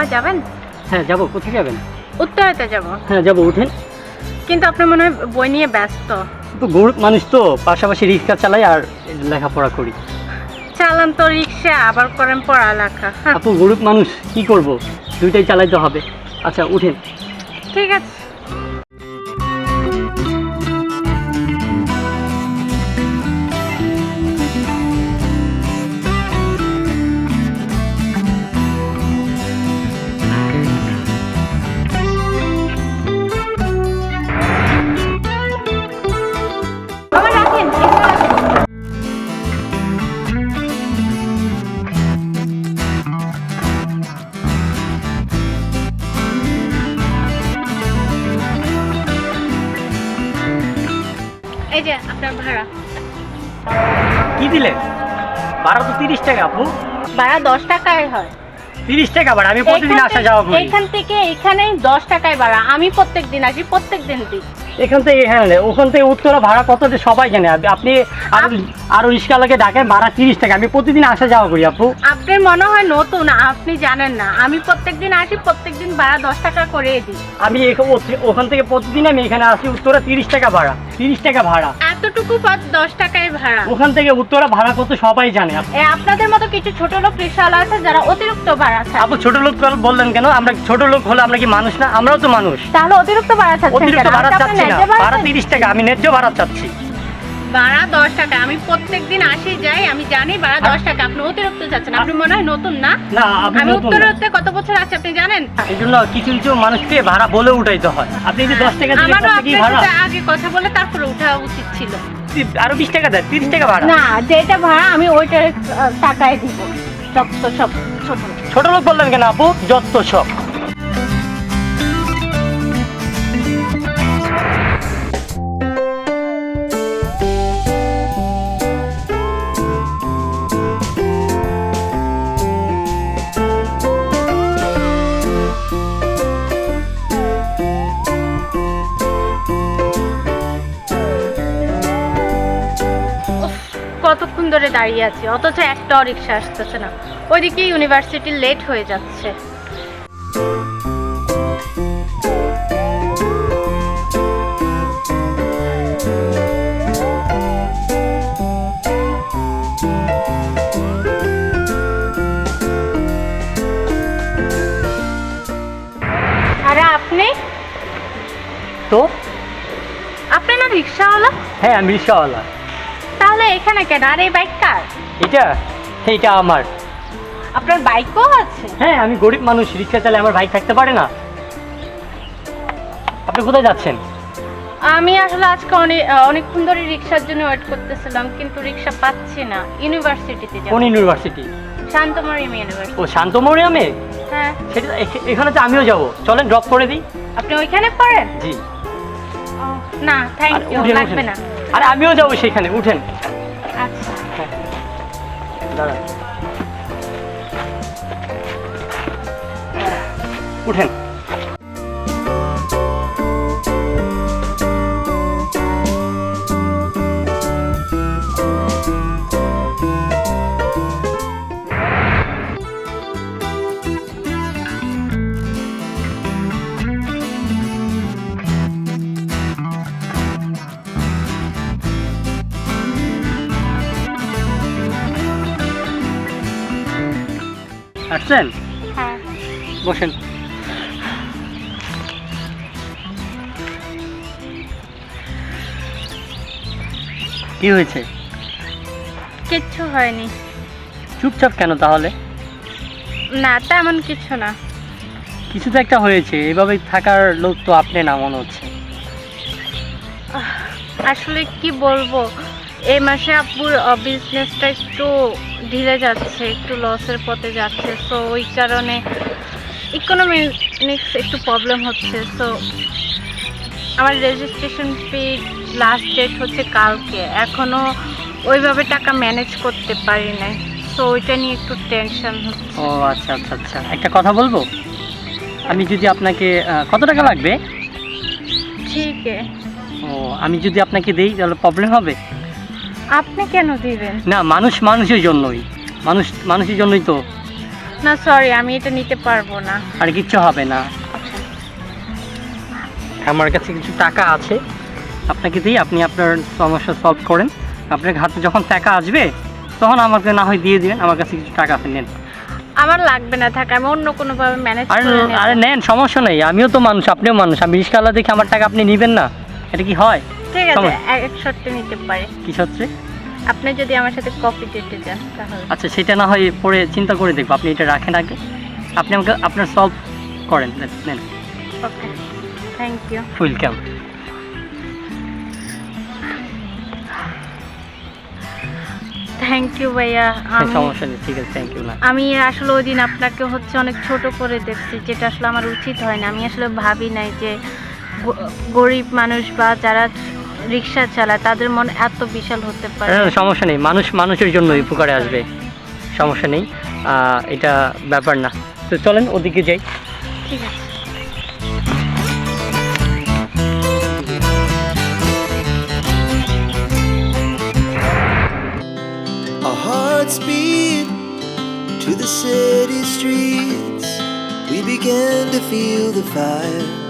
সময় যাবেন? হ্যাঁ যাব। কোথায় যাবেন? উত্তরাতে যাব। হ্যাঁ যাব উঠেন। কিন্তু আপনি মনে হয় বই নিয়ে ব্যস্ত। তো গরিব মানুষ তো পাশাপাশি রিক্সা চালাই আর লেখাপড়া করি। চালান তো রিক্সা আবার করেন পড়ালেখা। হ্যাঁ, আপু গরিব মানুষ কি করব? দুইটাই চালাইতে হবে। আচ্ছা উঠেন। ঠিক আছে। কি দিলে? ভাড়া তো তিরিশ টাকা আপু। ভাড়া দশ টাকায় হয়। তিরিশ টাকা ভাড়া আমি প্রতিদিন আসা যাওয়া করি। এখান থেকে এখানে দশ টাকায় ভাড়া আমি প্রত্যেক দিন আসি প্রত্যেক দিন দিই। এখান থেকে হ্যাঁ ওখান থেকে উত্তরা ভাড়া কত যে সবাই জানে। আপনি আরও আরও রিক্সাওয়ালাকে ডাকেন ভাড়া তিরিশ টাকা। আমি প্রতিদিন আসা যাওয়া করি আপু। আপনার মনে হয় নতুন? আপনি জানেন না। আমি প্রত্যেক দিন আসি প্রত্যেক দিন ভাড়া দশ টাকা করে দিই। আমি ওখান থেকে প্রতিদিন আমি এখানে আসি উত্তরা তিরিশ টাকা ভাড়া। তিরিশ টাকা ভাড়া। এতটুকু পথ দশ টাকায় ভাড়া। ওখান থেকে উত্তরা ভাড়া কত সবাই জানে আপনাদের মতো কিছু ছোট লোক রিক্সাওয়ালা আছে যারা অতিরিক্ত ভাড়া চায়। আপু ছোট লোক বললেন কেন? আমরা ছোট লোক হলে আমরা কি মানুষ না? আমরাও তো মানুষ। তাহলে অতিরিক্ত ভাড়া চাচ্ছেন অতিরিক্ত ভাড়া আপনার চাচ্ছি না। ভাড়া ভাড়া তিরিশ টাকা আমি ন্যায্য ভাড়া চাচ্ছি। ভাড়া দশ টাকা আমি প্রত্যেক দিন আসি যাই আমি জানি ভাড়া দশ টাকা আপনি অতিরিক্ত চাচ্ছেন আপনি মনে হয় নতুন না? আমি উত্তরতে কত বছর আছে আপনি জানেন? এই জন্য কিছু কিছু মানুষকে ভাড়া বলে উঠাইতে হয়। আপনি যদি দশ টাকা আগে কথা বলে তারপরে উঠা উচিত ছিল। আরও বিশ টাকা দেয় তিরিশ টাকা ভাড়া। না যেটা ভাড়া আমি ওইটার টাকায় দিব। যত সব ছোট। ছোট লোক বললেন কেন আপু? যত সব। কতক্ষণ ধরে দাঁড়িয়ে আছি? অথচ একটাও রিক্সা আসতেছে না। ওইদিকে ইউনিভার্সিটি লেট হয়ে যাচ্ছে। আরে আপনি? তো? আপনি না রিক্সাওয়ালা? হ্যাঁ আমি রিক্সাওয়ালা। তাহলে এখানে কেন? আর এই বাইক কার? এটা এইটা আমার। আপনার বাইকও আছে? হ্যাঁ আমি গরিব মানুষ রিক্সা চালে আমার বাইক থাকতে পারে না। আপনি কোথায় যাচ্ছেন? আমি আসলে আজকে অনেক অনেকক্ষণ ধরে রিক্সার জন্য ওয়েট করতেছিলাম কিন্তু রিক্সা পাচ্ছি না। ইউনিভার্সিটিতে যাব। কোন ইউনিভার্সিটি শান্তমরিম ইউনিভার্সিটি ও শান্তমরিয়ামে হ্যাঁ। সেটা এখানে তো আমিও যাব। চলেন ড্রপ করে দিই। আপনি ওইখানে পড়েন? জি। না থ্যাংক ইউ লাগবে না। আরে আমিও যাব সেখানে উঠেন। আচ্ছা। দাঁড়ান। উঠেন। আসছেন হ্যাঁ। বসেন। কি হয়েছে? কিচ্ছু হয়নি। চুপচাপ কেন তাহলে? না তেমন কিছু না। কিছু তো একটা হয়েছে এভাবে থাকার লোক তো আপনি না মনে হচ্ছে। আসলে কি বলব? এই মাসে আপুর বিজনেসটা একটু ঢিলে যাচ্ছে একটু লসের পথে যাচ্ছে সো ওই কারণে ইকোনমিক্স একটু প্রবলেম হচ্ছে সো আমার রেজিস্ট্রেশন ফি লাস্ট ডেট হচ্ছে কালকে এখনও ওইভাবে টাকা ম্যানেজ করতে পারি নাই সো ওইটা নিয়ে একটু টেনশন ও আচ্ছা আচ্ছা আচ্ছা একটা কথা বলব? আমি যদি আপনাকে কত টাকা লাগবে? ঠিক ও আমি যদি আপনাকে দিই তাহলে প্রবলেম হবে? আপনি কেন দিবেন? না মানুষ মানুষের জন্যই। মানুষ মানুষের জন্যই তো। না সরি আমি এটা নিতে পারব না। আর কিচ্ছু হবে না। আমার কাছে কিছু টাকা আছে। আপনাকে দিই আপনি আপনার সমস্যা সলভ করেন। আপনার হাতে যখন টাকা আসবে তখন আমাকে না হয় দিয়ে দিবেন আমার কাছে কিছু টাকা আছে নেন। আমার লাগবে না থাকা আমি অন্য কোনোভাবে ম্যানেজ আরে করে নেব। আরে নেন সমস্যা নেই আমিও তো মানুষ আপনিও মানুষ। আমি রিস্কালা দেখে আমার টাকা আপনি নেবেন না। এটা কি হয়? ঠিক আছে এক শর্তে নিতে পারি। কি হচ্ছে আপনি যদি আমার সাথে কফি ডেটে যান তাহলে। আচ্ছা সেটা না হয় পরে চিন্তা করে দেখব। আপনি এটা রাখেন আগে। আপনি আমাকে আপনার সলভ করেন। নেন। Okay. Thank you welcome thank you ভাইয়া। সমস্যা নেই ঠিক আছে থ্যাংক ইউ না আমি আসলে ওই দিন আপনাকে হচ্ছে অনেক ছোট করে দেখছি যেটা আসলে আমার উচিত হয় না। আমি আসলে ভাবি নাই যে গরিব মানুষ বা যারা রিক্সা চালায় তাদের মন এত বিশাল হতে পারে। না, সমস্যা নেই। মানুষ মানুষের জন্য উপকারে আসবে। সমস্যা নেই। এটা ব্যাপার না। তো চলেন ওদিকে যাই। ঠিক আছে। Beat to the city streets. We began to feel the fire.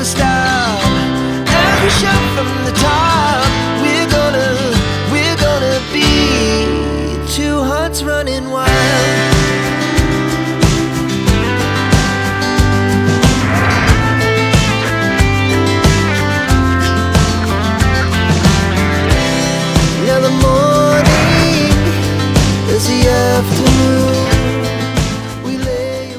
the stars.